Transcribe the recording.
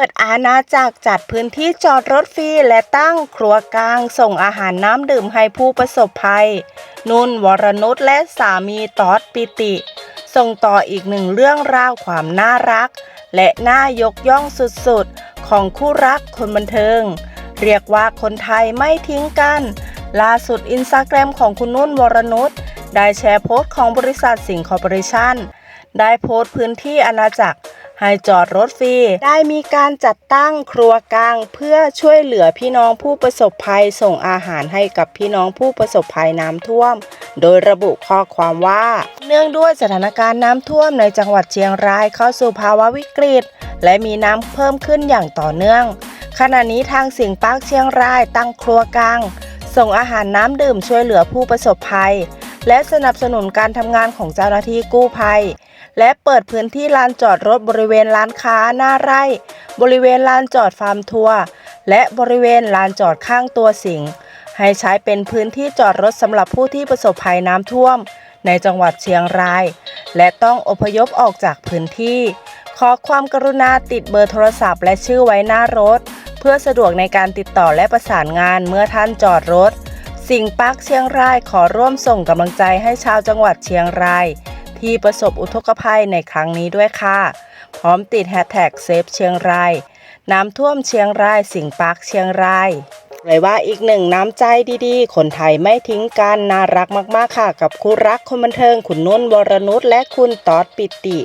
ปิดอาณาจักรจัดพื้นที่จอดรถฟรีและตั้งครัวกลาง ส่งอาหารน้ำดื่มให้ผู้ประสบภัย นุ่นวรนุชและสามีตอดปิติ ส่งต่ออีกหนึ่งเรื่องราวความน่ารัก และน่ายกย่องสุดๆ ของคู่รักคนบันเทิง เรียกว่าคนไทยไม่ทิ้งกัน ล่าสุดอินสตาแกรมของคุณนุ่นวรนุชได้แชร์โพสต์ของบริษัทสิงห์คอร์ปอเรชั่นได้โพสต์พื้นที่อาณาจักร ให้จอดรถฟรี ได้มีการจัดตั้งครัวกลาง เพื่อช่วยเหลือพี่น้องผู้ประสบภัยส่งอาหารให้กับพี่น้องผู้ประสบภัยน้ำท่วม โดยระบุข้อความว่า เนื่องด้วยสถานการณ์น้ำท่วมในจังหวัดเชียงรายเข้าสู่ภาวะวิกฤต และมีน้ำเพิ่มขึ้นอย่างต่อเนื่อง ขณะนี้ทางสิงห์ปาร์คเชียงรายตั้งครัวกลาง ส่งอาหารน้ำดื่มช่วยเหลือผู้ประสบภัย และสนับสนุนการทำงานของเจ้าหน้าที่กู้ภัย และเปิดพื้นที่ลานจอดรถบริเวณร้านค้าหน้าไร่ บริเวณลานจอดฟาร์มทัวร์และบริเวณลานจอดข้างตัวสิงห์ให้ใช้เป็นพื้นที่จอดรถสำหรับผู้ที่ประสบภัยน้ำท่วม ในจังหวัดเชียงราย และต้องอพยพออกจากพื้นที่ ขอความกรุณาติดเบอร์โทรศัพท์และชื่อไว้หน้ารถ เพื่อสะดวกในการติดต่อและประสานงานเมื่อท่านจอดรถ สิงปาร์คเชียงรายขอร่วมส่งกำลังใจให้ชาวจังหวัดเชียงราย ที่ประสบอุทกภัยในครั้งนี้ด้วยค่ะ พร้อมติดแฮชแท็กเซฟเชียงราย น้ำท่วมเชียงราย สิงปาร์คเชียงรายเลยว่าอีกหนึ่งน้ำใจดีๆ คนไทยไม่ทิ้งกันน่ารักมากๆค่ะ กับคู่รักคนบันเทิงคุณนุ่นวรนุชและคุณตอดปิติ